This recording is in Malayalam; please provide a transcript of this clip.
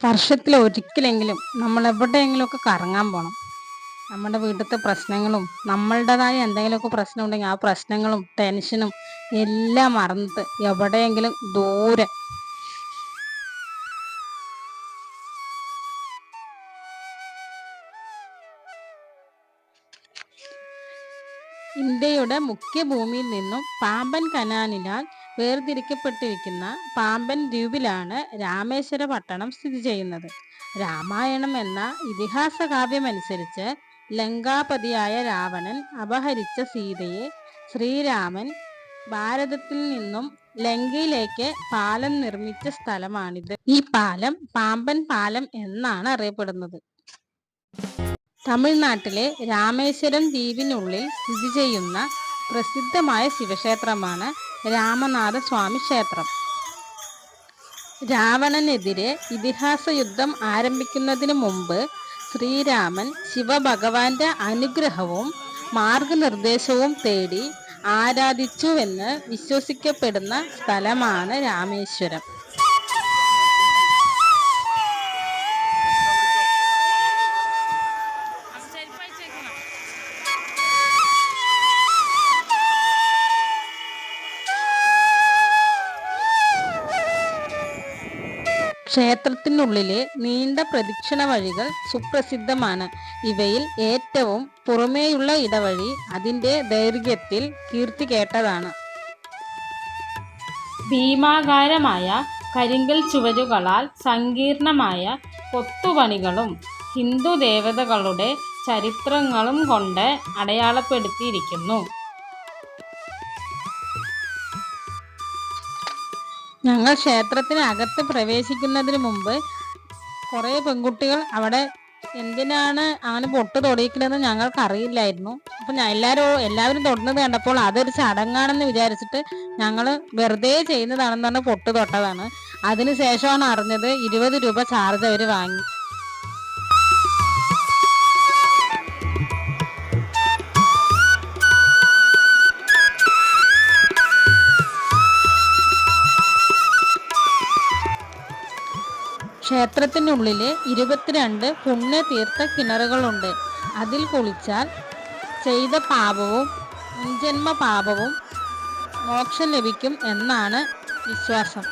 വർഷത്തിൽ ഒരിക്കലെങ്കിലും നമ്മൾ എവിടെയെങ്കിലുമൊക്കെ കറങ്ങാൻ പോകണം നമ്മുടെ വീട്ടിലത്തെ പ്രശ്നങ്ങളും നമ്മളുടേതായ എന്തെങ്കിലുമൊക്കെ പ്രശ്നം ഉണ്ടെങ്കിൽ ആ പ്രശ്നങ്ങളും ടെൻഷനും എല്ലാം മറന്നിട്ട് എവിടെയെങ്കിലും ദൂരെ. ഇന്ത്യയുടെ മുഖ്യഭൂമിയിൽ നിന്നും പാമ്പൻ കനാലിനാൽ വേർതിരിക്കപ്പെട്ടിരിക്കുന്ന പാമ്പൻ ദ്വീപിലാണ് രാമേശ്വര പട്ടണം സ്ഥിതി ചെയ്യുന്നത്. രാമായണം എന്ന ഇതിഹാസ കാവ്യമനുസരിച്ച് ലങ്കാപതിയായ രാവണൻ അപഹരിച്ച സീതയെ ശ്രീരാമൻ ഭാരതത്തിൽ നിന്നും ലങ്കയിലേക്ക് പാലം നിർമ്മിച്ച സ്ഥലമാണിത്. ഈ പാലം പാമ്പൻ പാലം എന്നാണ് അറിയപ്പെടുന്നത്. തമിഴ്നാട്ടിലെ രാമേശ്വരം ദ്വീപിനുള്ളിൽ സ്ഥിതി ചെയ്യുന്ന പ്രസിദ്ധമായ ശിവക്ഷേത്രമാണ് രാമനാഥ സ്വാമി ക്ഷേത്രം. രാവണനെതിരെ ഇതിഹാസ യുദ്ധം ആരംഭിക്കുന്നതിന് മുമ്പ് ശ്രീരാമൻ ശിവഭഗവാന്റെ അനുഗ്രഹവും മാർഗനിർദ്ദേശവും തേടി ആരാധിച്ചുവെന്ന് വിശ്വസിക്കപ്പെടുന്ന സ്ഥലമാണ് രാമേശ്വരം. ക്ഷേത്രത്തിനുള്ളിലെ നീണ്ട പ്രദക്ഷിണ വഴികൾ സുപ്രസിദ്ധമാണ്. ഇവയിൽ ഏറ്റവും പുറമേയുള്ള ഇടവഴി അതിന്റെ ദൈർഘ്യത്തിൽ കീർത്തി കേട്ടതാണ്. ഭീമാകാരമായ കരിങ്കൽ ചുവരുകളാൽ സങ്കീർണമായ കൊത്തുപണികളും ഹിന്ദു ദേവതകളുടെ ചരിത്രങ്ങളും കൊണ്ട് അടയാളപ്പെടുത്തിയിരിക്കുന്നു. ഞങ്ങൾ ക്ഷേത്രത്തിനകത്ത് പ്രവേശിക്കുന്നതിന് മുമ്പ് കുറേ പെൺകുട്ടികൾ അവിടെ എന്തിനാണ് അങ്ങനെ പൊട്ട് തൊടിയിക്കണമെന്ന് ഞങ്ങൾക്ക് അറിയില്ലായിരുന്നു. അപ്പം ഞാൻ എല്ലാവരും എല്ലാവരും തൊടുന്നത് കണ്ടപ്പോൾ അതൊരു ചടങ്ങാണെന്ന് വിചാരിച്ചിട്ട് ഞങ്ങൾ വെറുതെ ചെയ്യുന്നതാണെന്ന് പറഞ്ഞ് പൊട്ട് തൊട്ടതാണ്. അതിനുശേഷമാണ് അറിഞ്ഞത് ഇരുപത് രൂപ ചാർജ് അവർ വാങ്ങി. ക്ഷേത്രത്തിനുള്ളിലെ ഇരുപത്തിരണ്ട് പുണ്യതീർത്ഥ കിണറുകളുണ്ട് അതിൽ കുളിച്ചാൽ ചെയ്ത പാപവും മുൻജന്മ പാപവും മോക്ഷം ലഭിക്കും എന്നാണ് വിശ്വാസം.